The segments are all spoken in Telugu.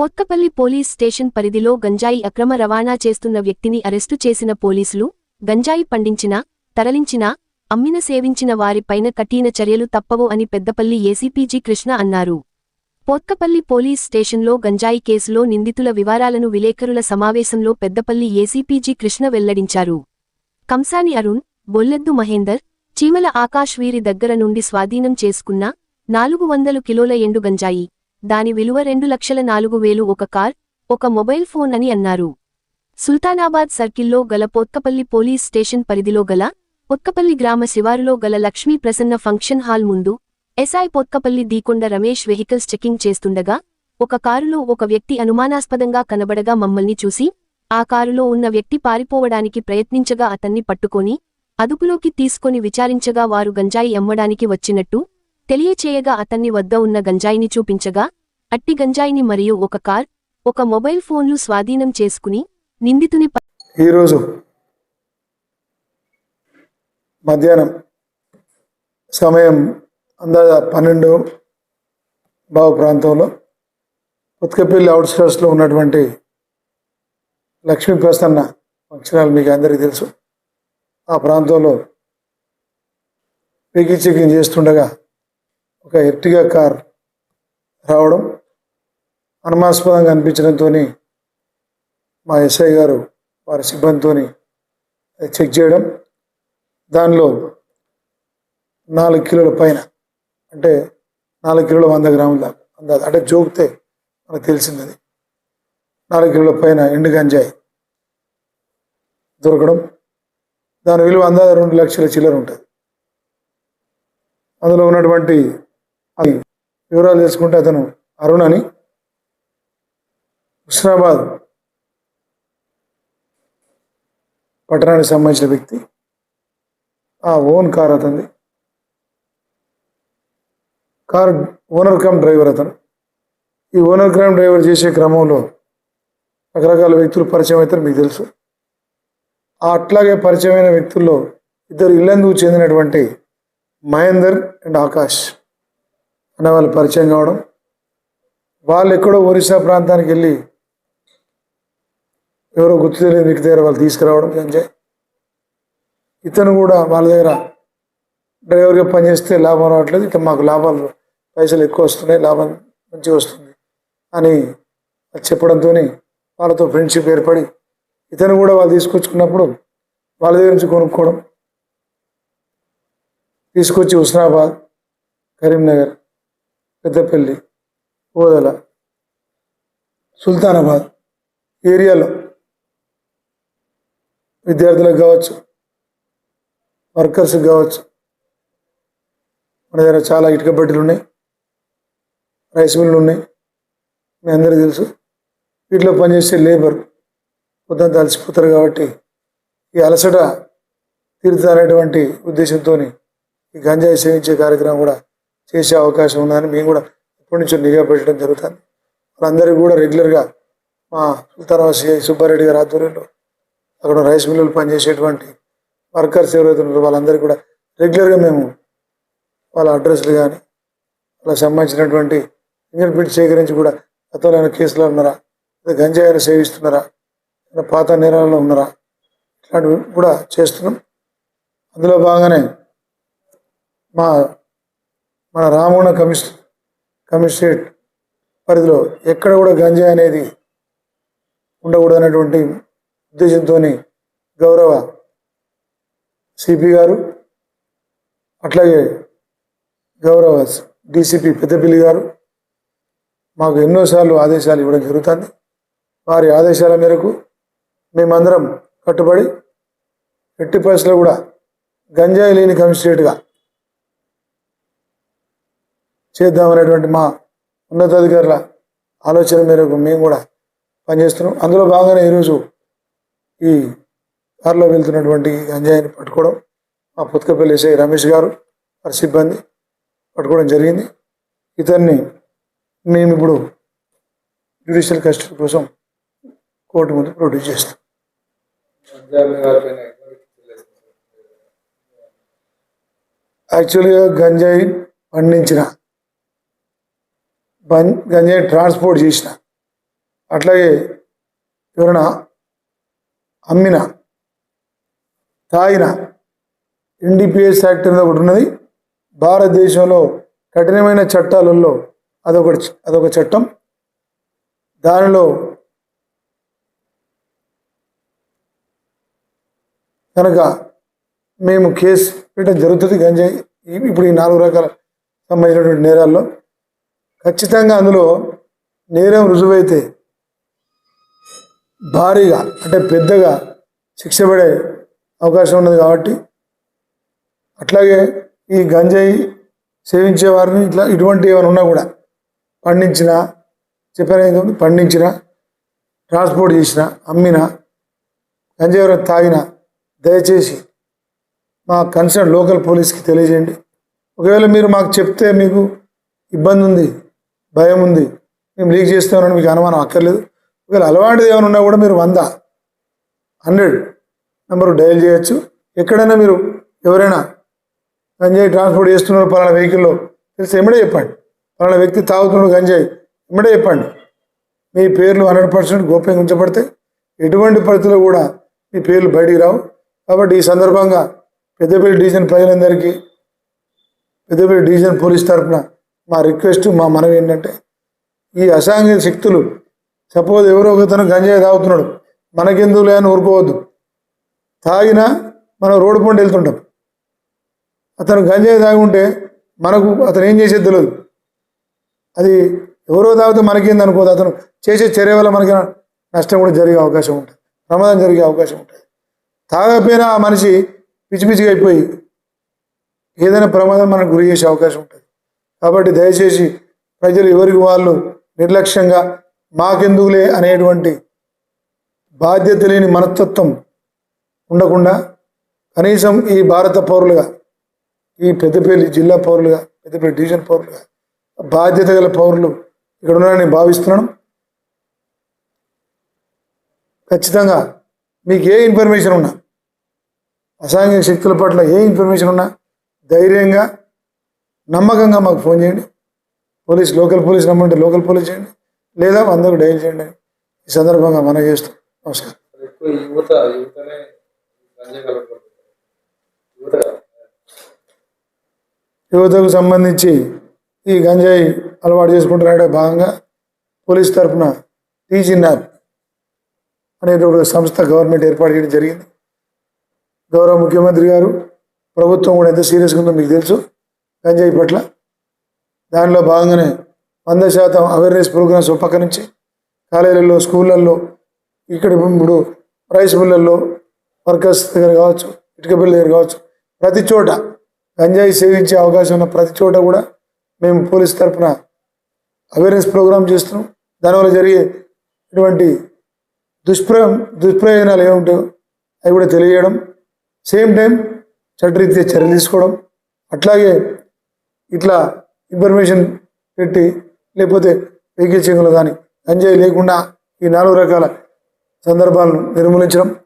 పోత్కపల్లి పోలీస్ స్టేషన్ పరిధిలో గంజాయి అక్రమ రవాణా చేస్తున్న వ్యక్తిని అరెస్టు చేసిన పోలీసులు గంజాయి పండించిన తరలించిన అమ్మిన సేవించిన వారిపైన కఠిన చర్యలు తప్పవు అని పెద్దపల్లి ఏసీపీజీ కృష్ణ అన్నారు. పోత్కపల్లి పోలీస్ స్టేషన్లో గంజాయి కేసులో నిందితుల వివరాలను విలేకరుల సమావేశంలో పెద్దపల్లి ఏసీపీజీ కృష్ణ వెల్లడించారు. కంసాని అరుణ్ బొల్లెద్దు మహేందర్ చీమల ఆకాష్ వీరి దగ్గర నుండి స్వాధీనం చేసుకున్న నాలుగు వందలు కిలోల ఎండు గంజాయి దాని విలువ రెండు లక్షల నాలుగు వేలు ఒక కార్ ఒక మొబైల్ ఫోన్ అని అన్నారు. సుల్తానాబాద్ సర్కిల్లో గల పోత్కపల్లి పోలీస్ స్టేషన్ పరిధిలో గల పొత్కపల్లి గ్రామ శివారులో గల లక్ష్మీ ప్రసన్న ఫంక్షన్ హాల్ ముందు SI Pothkapalli Deekonda Ramesh vehicles checking చేస్తుండగా ఒక కారులో ఒక వ్యక్తి అనుమానాస్పదంగా కనబడగా మమ్మల్ని చూసి ఆ కారులో ఉన్న వ్యక్తి పారిపోవడానికి ప్రయత్నించగా అతన్ని పట్టుకొని అదుపులోకి తీసుకొని విచారించగా వారు గంజాయి అమ్మడానికి వచ్చినట్టు తెలియచేయగా అతన్ని వద్ద ఉన్న గంజాయిని చూపించగా అట్టి గంజాయిని మరియు ఒక కార్ ఒక మొబైల్ ఫోన్లు స్వాధీనం చేసుకుని నిందితుని ఈరోజు మధ్యాహ్నం సమయం అందాజ పన్నెండు బావు ప్రాంతంలో ఉత్కపల్లి అవుట్స్కర్ట్స్లో ఉన్నటువంటి లక్ష్మీ ప్రసన్న ఫంక్షనాలు మీకు అందరికీ తెలుసు. ఆ ప్రాంతంలో పీకి చికింగ్ చేస్తుండగా ఒక ఎర్టిగా కార్ రావడం అనుమానాస్పదంగా అనిపించడంతో మా ఎస్ఐ గారు వారి సిబ్బందితో చెక్ చేయడం. దానిలో నాలుగు కిలోల పైన అంటే నాలుగు కిలోల వంద గ్రాముల దాకా అంటే జోకితే మనకు తెలిసింది అది. నాలుగు కిలోల పైన ఎండు గంజాయి దొరకడం. దాని విలువ అందాజ రెండు లక్షల చిల్లర ఉంటుంది. అందులో ఉన్నటువంటి అది వివరాలు తెలుసుకుంటే అతను అరుణ్ అని. హుస్నాబాద్ పట్టణానికి సంబంధించిన వ్యక్తి. ఆ ఓన్ కార్ అతనిది. కార్ ఓనర్ కమ్ డ్రైవర్ అతను. ఈ ఓనర్ కమ్ డ్రైవర్ చేసే క్రమంలో రకరకాల వ్యక్తులు పరిచయం అవుతారు మీకు తెలుసు. ఆ అట్లాగే పరిచయమైన వ్యక్తుల్లో ఇద్దరు ఇల్లందుకు చెందినటువంటి మహేందర్ అండ్ ఆకాష్. అనే వాళ్ళు పరిచయం కావడం. వాళ్ళు ఎక్కడో ఒరిస్సా ప్రాంతానికి వెళ్ళి ఎవరో గుర్తు తెలియని వ్యక్తి దగ్గర వాళ్ళు తీసుకురావడం గంజాయి ఇతను కూడా వాళ్ళ దగ్గర డ్రైవర్గా పనిచేస్తే లాభం రావట్లేదు. ఇక మాకు లాభాలు పైసలు ఎక్కువ వస్తున్నాయి లాభం మంచిగా వస్తుంది అని చెప్పడంతో వాళ్ళతో ఫ్రెండ్షిప్ ఏర్పడి ఇతను కూడా వాళ్ళు తీసుకొచ్చుకున్నప్పుడు వాళ్ళ దగ్గర నుంచి కొనుక్కోవడం. తీసుకొచ్చి హుస్నాబాద్ కరీంనగర్ పెద్దపల్లి ఓదల సుల్తానాబాద్ ఏరియాలో విద్యార్థులకు కావచ్చు వర్కర్స్కి కావచ్చు మన దగ్గర చాలా ఇటుక బట్టలు ఉన్నాయి రైస్ మిల్లు ఉన్నాయి మీ అందరికీ తెలుసు. వీటిలో పనిచేసే లేబర్ పొద్దున్న తలసిపోతారు కాబట్టి ఈ అలసట తీరుతారనేటువంటి ఉద్దేశంతో ఈ గంజాయి సేవించే కార్యక్రమం కూడా చేసే అవకాశం ఉందని మేము కూడా ఇప్పటి నుంచి నిఘా పెట్టడం జరుగుతుంది. వాళ్ళందరికీ కూడా రెగ్యులర్గా మా సుల్తారావాసి సుబ్బారెడ్డి గారి ఆధ్వర్యంలో అక్కడ రైస్ మిల్లులు పనిచేసేటువంటి వర్కర్స్ ఎవరైతే ఉన్నారో వాళ్ళందరికీ కూడా రెగ్యులర్గా మేము వాళ్ళ అడ్రస్లు కానీ వాళ్ళకి సంబంధించినటువంటి ఫింగర్ ప్రింట్ సేకరించి కూడా గతంలో ఏమైనా కేసులో ఉన్నారా? లేదా గంజాయిని సేవిస్తున్నారా? లేదా పాత నేరాలలో ఉన్నారా? ఇట్లాంటివి కూడా చేస్తున్నాం. అందులో భాగంగానే మా మన రామోణ కమిషన్ కమిషనరేట్ పరిధిలో ఎక్కడ కూడా గంజాయి అనేది ఉండకూడదనేటువంటి ఉద్దేశంతో గౌరవ సిపి గారు అట్లాగే గౌరవ డీసీపీ పెద్దపల్లి గారు మాకు ఎన్నోసార్లు ఆదేశాలు ఇవ్వడం జరుగుతుంది. వారి ఆదేశాల మేరకు మేమందరం కట్టుబడి ఎట్టి పరిస్థితుల్లో కూడా గంజాయి లేని కమిషనరేట్గా చేద్దామనేటువంటి మా ఉన్నతాధికారుల ఆలోచన మేరకు మేము కూడా పనిచేస్తున్నాం. అందులో భాగంగానే ఈరోజు ఈ కారులో వెళ్తున్నటువంటి గంజాయిని పట్టుకోవడం మా పుత్కపల్లి ఎస్ఐ రమేష్ గారు వారి సిబ్బంది పట్టుకోవడం జరిగింది. ఇతన్ని మేము ఇప్పుడు జ్యుడిషియల్ కస్టడీ కోసం కోర్టు ముందు ప్రొడ్యూస్ చేస్తాం. యాక్చువల్గా గంజాయి పండించిన గంజాయి ట్రాన్స్పోర్ట్ చేసిన. అట్లాగే ఎవరైనా అమ్మిన తాగిన ఎన్డీపీఎస్ యాక్ట్ అనేది ఒకటి ఉన్నది. భారతదేశంలో కఠినమైన చట్టాలలో అదొకటి అదొక చట్టం. దానిలో కనుక మేము కేసు పెట్టడం జరుగుతుంది. గంజాయి ఇప్పుడు ఈ నాలుగు రకాల సంబంధించినటువంటి నేరాల్లో. ఖచ్చితంగా అందులో నేరం రుజువైతే భారీగా అంటే పెద్దగా శిక్ష పడే అవకాశం ఉన్నది కాబట్టి అట్లాగే ఈ గంజాయి సేవించే వారిని ఇట్లా ఇటువంటి ఏమైనా ఉన్నా కూడా పండించిన చెప్పాను పండించిన ట్రాన్స్పోర్ట్ చేసిన అమ్మిన గంజాయి ఎవరైనా తాగిన దయచేసి మా కన్సర్న్ లోకల్ పోలీస్కి తెలియజేయండి. ఒకవేళ మీరు మాకు చెప్తే మీకు ఇబ్బంది ఉంది భయం ఉంది మేము లీక్ చేస్తామని మీకు అనుమానం అక్కర్లేదు. ఒకవేళ అలవాటు ఏమైనా ఉన్నా కూడా మీరు వంద హండ్రెడ్ నెంబర్ డయల్ చేయొచ్చు. ఎక్కడైనా మీరు ఎవరైనా గంజాయి ట్రాన్స్పోర్ట్ చేస్తున్నారు పలానా వెహికల్లో తెలిసి ఎమ్మడే చెప్పండి. పలానా వ్యక్తి తాగుతున్నాడు గంజాయి ఎమ్మడే చెప్పండి. మీ పేర్లు హండ్రెడ్ పర్సెంట్ గోప్యంగా ఉంచబడితే ఎటువంటి పరిస్థితుల్లో కూడా మీ పేర్లు బయటికి రావు. కాబట్టి ఈ సందర్భంగా పెద్దపల్లి డివిజన్ ప్రజలందరికీ పెద్దపల్లి డివిజన్ పోలీస్ తరఫున మా రిక్వెస్ట్ మా మనవి ఏంటంటే ఈ అసాంఘిక శక్తులు సపోజ్ ఎవరో ఒకతను గంజాయి తాగుతున్నాడు మనకెందుకు లేని ఊరుకోవద్దు. తాగినా మనం రోడ్డు పండి వెళ్తుంటాం. అతను గంజాయి తాగి ఉంటే మనకు అతను ఏం చేసేది తెలియదు అది ఎవరో తాగితే మనకేంది అనుకోదు. అతను చేసే చర్య వల్ల మనకి నష్టం కూడా జరిగే అవకాశం ఉంటుంది. ప్రమాదం జరిగే అవకాశం ఉంటుంది. తాగకపోయినా ఆ మనిషి పిచ్చి పిచ్చిగా అయిపోయి ఏదైనా ప్రమాదం మనకు గురి చేసే అవకాశం ఉంటుంది. కాబట్టి దయచేసి ప్రజలు ఎవరికి వాళ్ళు నిర్లక్ష్యంగా మాకెందుకులే అనేటువంటి బాధ్యత లేని మనస్తత్వం ఉండకుండా కనీసం ఈ భారత పౌరులుగా ఈ పెద్దపల్లి జిల్లా పౌరులుగా పెద్దపల్లి డివిజన్ పౌరులుగా బాధ్యత గల పౌరులు ఇక్కడ ఉన్నారని భావిస్తున్నాను. ఖచ్చితంగా మీకు ఏ ఇన్ఫర్మేషన్ ఉన్నా అసాంఘిక శక్తుల పట్ల ఏ ఇన్ఫర్మేషన్ ఉన్నా ధైర్యంగా నమ్మకంగా మాకు ఫోన్ చేయండి. పోలీస్ లోకల్ పోలీస్ ఉంటే లోకల్ పోలీస్ చేయండి. లేదా అందరూ డైల్ చేయండి. ఈ సందర్భంగా మనం చేస్తాం. నమస్కారం. యువతకు సంబంధించి ఈ గంజాయి అలవాటు చేసుకుంటున్నాడే భాగంగా పోలీస్ తరఫున టీచింగ్ యాప్ ఒక సంస్థ గవర్నమెంట్ ఏర్పాటు చేయడం జరిగింది. గౌరవ ముఖ్యమంత్రి గారు ప్రభుత్వం కూడా ఎంత సీరియస్గా ఉందో మీకు తెలుసు. గంజాయి పట్ల. దానిలో భాగంగానే వంద శాతం అవేర్నెస్ ప్రోగ్రామ్స్ పక్క నుంచి కాలేజీలలో స్కూళ్ళల్లో ఇక్కడ ఇప్పుడు రైస్ మిల్లల్లో వర్కర్స్ దగ్గర కావచ్చు ఇటుక బిల్ దగ్గర కావచ్చు ప్రతి చోట గంజాయి సేవించే అవకాశం ఉన్న ప్రతి చోట కూడా మేము పోలీస్ తరఫున అవేర్నెస్ ప్రోగ్రామ్ చేస్తున్నాం. దానివల్ల జరిగే ఇటువంటి దుష్ప్ర దుష్ప్రయోజనాలు ఏముంటాయో అవి కూడా తెలియజేయడం సేమ్ టైం చట్టరీత్యా చర్యలు తీసుకోవడం అట్లాగే ఇట్లా ఇన్ఫర్మేషన్ పెట్టి లేకపోతే వెహికల్ కానీ ఎంజాయ్ లేకుండా ఈ నాలుగు రకాల సందర్భాలను నిర్మూలించడం.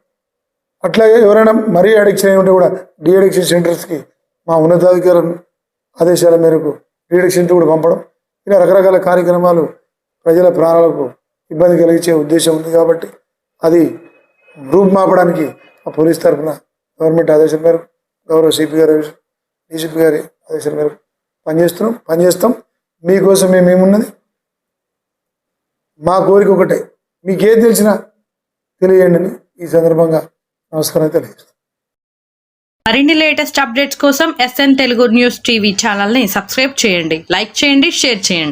అట్లాగే ఎవరైనా మరీ అడిక్షన్ అయి ఉంటే కూడా డిఅడిక్షన్ సెంటర్స్కి మా ఉన్నతాధికారుల ఆదేశాల మేరకు డిఅడిక్షన్ కూడా పంపడం. ఇలా రకరకాల కార్యక్రమాలు ప్రజల ప్రాణాలకు ఇబ్బంది కలిగించే ఉద్దేశం ఉంది కాబట్టి అది రూపుమాపడానికి ఆ పోలీస్ తరఫున గవర్నమెంట్ ఆదేశం మేరకు గౌరవ సిపి గారి డీసీపీ గారి ఆదేశాల మేరకు పనిచేస్తున్నాం పనిచేస్తాం మీకోసం మేము ఏమున్నది మా కోరిక ఒకటే. మీకేం తెలిసినా తెలియండి అని ఈ సందర్భంగా నమస్కారం తెలియజేస్తాం మరిన్ని లేటెస్ట్ అప్డేట్స్ కోసం ఎస్ఎన్ తెలుగు న్యూస్ టీవీ ఛానల్ని సబ్స్క్రైబ్ చేయండి. లైక్ చేయండి షేర్ చేయండి.